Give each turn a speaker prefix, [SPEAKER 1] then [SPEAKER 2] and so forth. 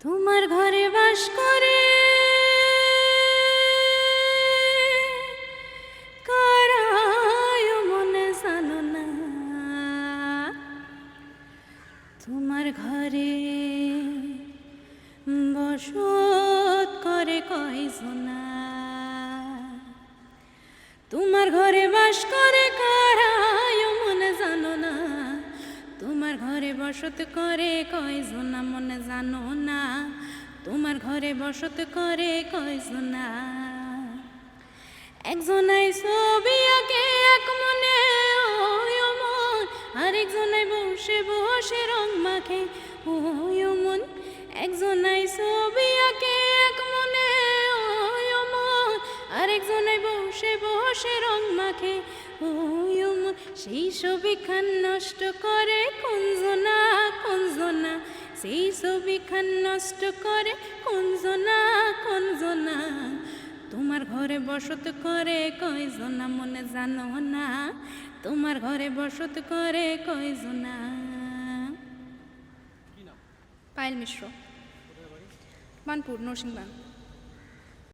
[SPEAKER 1] তোমার ঘরে বাস করে। তোমার ঘরে বসত করে কয়জনা তোমার ঘরে বাস করে তোমার ঘরে বসত করে কয়জনা মনে জানো না। তোমার ঘরে বসত করে কয়জনা একজনাই ছবি আঁকে, এক মনে আরেকজনাই বসে বসে রং মাখে ও মন একজনাই ছবি আঁকে, এক মনে আরেকজনাই বসে বসে রং মাখে ও মন সেই ছবিখান নষ্ট করে কুঞ্জনা কুঞ্জনা। সেই ছবিখান নষ্ট করে কুঞ্জনা কুঞ্জনা। তোমার ঘরে বসত করে কয়জনা মনে জানো না? তোমার ঘরে বসত করে কয়জনা?
[SPEAKER 2] পায়েল মিশ্র। মানপুর নরসিংবাং